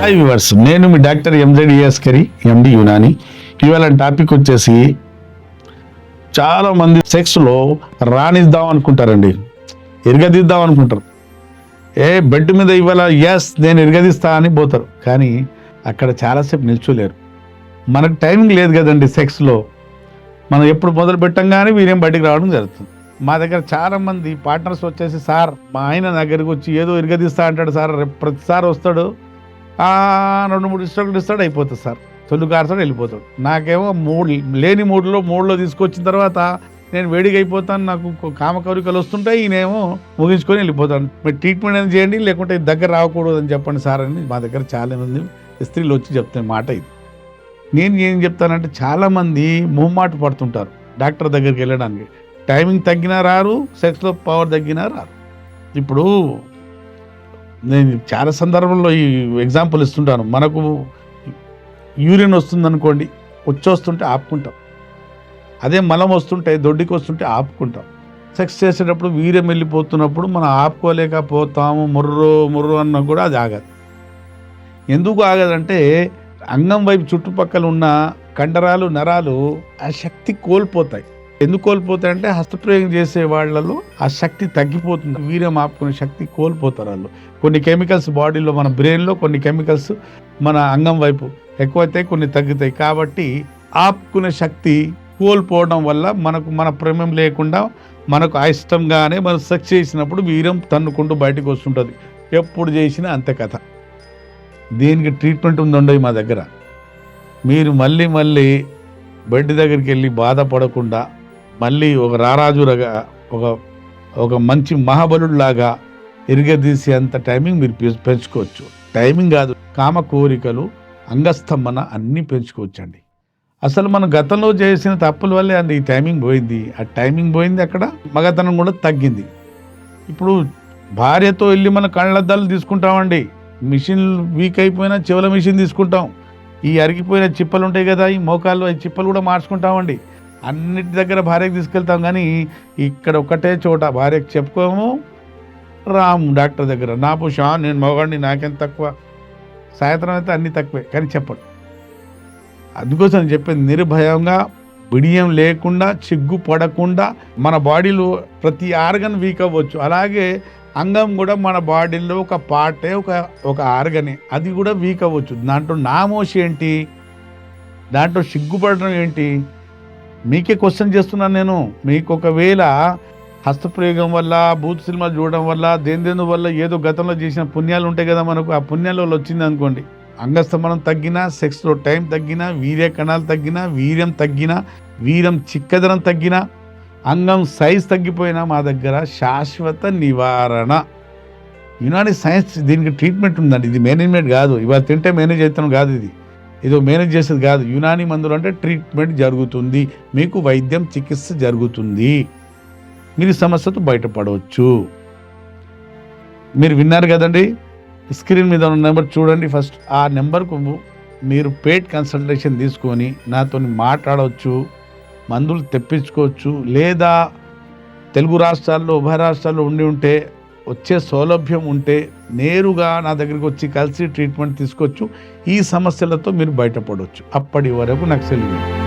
Hi viewers నేను మీ doctor ఎంజెడిఎస్ కరి ఎండి యునాని ఇవాళ టాపిక్ వచ్చేసి చాలామంది సెక్స్లో రాణిద్దాం అనుకుంటారండి. ఎరగదిద్దాం అనుకుంటారు. ఏ బెడ్ మీద ఇవాళ ఎస్ నేను ఎరగదిస్తా అని పోతారు. కానీ అక్కడ చాలాసేపు నిల్చోలేరు. మనకు టైమింగ్ లేదు కదండి సెక్స్లో. మనం ఎప్పుడు మొదలు పెట్టంగానే వీరేం బయటికి రావడం జరుగుతుంది. మా దగ్గర చాలా మంది పార్ట్నర్స్ వచ్చేసి సార్ మా ఆయన దగ్గరికి వచ్చి ఏదో ఇరగదీస్తా అంటాడు సార్ రేపు ప్రతిసారి వస్తాడు రెండు మూడు ఇష్టలు ఇస్తాడు అయిపోతుంది సార్ తొలి కారుతాడు వెళ్ళిపోతాడు. నాకేమో మూడు లేని మూడులో మూడులో తీసుకొచ్చిన తర్వాత నేను వేడిగా అయిపోతాను నాకు కామకౌరికలు కామ కోరికలు వస్తుంటాయి ఈయనేమో ముగించుకొని వెళ్ళిపోతాను మీరు ట్రీట్మెంట్ అనేది చేయండి లేకుంటే దగ్గర రాకూడదు అని చెప్పండి సార్ అని మా దగ్గర చాలా మంది స్త్రీలు వచ్చి చెప్తాను మాట ఇది. నేను ఏం చెప్తానంటే చాలామంది మొహమాట పడుతుంటారు డాక్టర్ దగ్గరికి వెళ్ళడానికి. టైమింగ్ తగ్గినా రారు సెక్స్లో పవర్ తగ్గినా రారు. ఇప్పుడు నేను చాలా సందర్భంలో ఈ ఎగ్జాంపుల్ ఇస్తుంటాను. మనకు యూరిన్ వస్తుందనుకోండి వచ్చొస్తుంటే ఆపుకుంటాం. అదే మలం వస్తుంటే దొడ్డికి వస్తుంటే ఆపుకుంటాం. సెక్స్ చేసేటప్పుడు వీర్యం వెళ్ళిపోతున్నప్పుడు మనం ఆపుకోలేకపోతాము ముర్రు ముర్రు అన్న కూడా అది ఆగదు. ఎందుకు ఆగదంటే అంగం వైపు చుట్టుపక్కల ఉన్న కండరాలు నరాలు ఆ శక్తి కోల్పోతాయి. ఎందుకు కోల్పోతారంటే హస్తప్రయోగం చేసే వాళ్ళలో ఆ శక్తి తగ్గిపోతుంది. వీర్యం ఆపుకునే శక్తి కోల్పోతారు వాళ్ళు. కొన్ని కెమికల్స్ బాడీలో మన బ్రెయిన్లో కొన్ని కెమికల్స్ మన అంగం వైపు ఎక్కువైతాయి కొన్ని తగ్గుతాయి. కాబట్టి ఆపుకునే శక్తి కోల్పోవడం వల్ల మనకు మన ప్రేమం లేకుండా మనకు అయిష్టంగానే మనం సెక్స్ చేసినప్పుడు వీర్యం తన్నుకుంటూ బయటకు వస్తుంటుంది. ఎప్పుడు చేసినా అంతే కథ. దీనికి ట్రీట్మెంట్ ఉందండి మా దగ్గర. మీరు మళ్ళీ మళ్ళీ బెడ్ దగ్గరికి వెళ్ళి బాధపడకుండా మళ్ళీ ఒక రారాజురగా ఒక ఒక మంచి మహాబలుడిలాగా ఇరగదీసే అంత టైమింగ్ మీరు పె- పెంచుకోవచ్చు. టైమింగ్ కాదు కామ కోరికలు అంగస్తంభన అన్నీ పెంచుకోవచ్చండి. అసలు మనం గతంలో చేసిన తప్పుల వల్లే అండి ఈ టైమింగ్ పోయింది. ఆ టైమింగ్ పోయింది అక్కడ మగతనం కూడా తగ్గింది. ఇప్పుడు భార్యతో వెళ్ళి మన కళ్ళద్దాలు తీసుకుంటామండి. మిషన్ వీక్ అయిపోయినా చెవుల మిషన్ తీసుకుంటాం. ఈ అరిగిపోయిన చిప్పలు ఉంటాయి కదా ఈ మోకాళ్ళు ఈ చిప్పలు కూడా మార్చుకుంటామండి. అన్నిటి దగ్గర భార్యకు తీసుకెళ్తాం కానీ ఇక్కడ ఒకటే చోట భార్యకు చెప్పుకోము. రాము డాక్టర్ దగ్గర. నా పుషా నేను మగవాడిని నాకేం తక్కువ. సాయంత్రం అయితే అన్నీ తక్కువే కానీ చెప్పడు అందుకోసం నేను చెప్పేది నిర్భయంగా బిడియం లేకుండా చిగ్గు పడకుండా మన బాడీలో ప్రతి ఆర్గన్ వీక్ అవ్వచ్చు. అలాగే అంగం కూడా మన బాడీలో ఒక పార్టే ఒక ఒక ఆర్గనే. అది కూడా వీక్ అవ్వచ్చు. దాంట్లో నామోషి ఏంటి దాంట్లో సిగ్గుపడడం ఏంటి? మీకే క్వశ్చన్ చేస్తున్నాను నేను. మీకు ఒకవేళ హస్తప్రయోగం వల్ల బూత్ సినిమా చూడడం వల్ల దేని వల్ల ఏదో గతంలో చేసిన పుణ్యాలు ఉంటాయి కదా మనకు ఆ పుణ్యాల వల్ల వచ్చింది అనుకోండి. అంగస్తంభనం తగ్గినా సెక్స్లో టైం తగ్గినా వీర్య కణాలు తగ్గినా వీర్యం తగ్గినా వీర్యం చిక్కదనం తగ్గినా అంగం సైజ్ తగ్గిపోయినా మా దగ్గర శాశ్వత నివారణ. యునాని సైన్స్ దీనికి ట్రీట్మెంట్ ఉందండి. ఇది మేనేజ్మెంట్ కాదు. ఇవాళ తింటే మేనేజ్ అవుతాం కాదు ఇది. ఏదో మేనేజ్ చేసేది కాదు. యునాని మందులు అంటే ట్రీట్మెంట్ జరుగుతుంది. మీకు వైద్యం చికిత్స జరుగుతుంది. మీరు సమస్యతో బయటపడవచ్చు. మీరు విన్నారు కదండి? స్క్రీన్ మీద ఉన్న నెంబర్ చూడండి. ఫస్ట్ ఆ నెంబర్కు మీరు పేడ్ కన్సల్టేషన్ తీసుకొని నాతో మాట్లాడవచ్చు మందులు తెప్పించుకోవచ్చు. లేదా తెలుగు రాష్ట్రాల్లో ఉభయ రాష్ట్రాల్లో ఉండి ఉంటే వచ్చే సౌలభ్యం ఉంటే నేరుగా నా దగ్గరికి వచ్చి కలిసి ట్రీట్మెంట్ తీసుకోవచ్చు. ఈ సమస్యలతో మీరు బయటపడవచ్చు అప్పటి వరకు నాకు సెలవు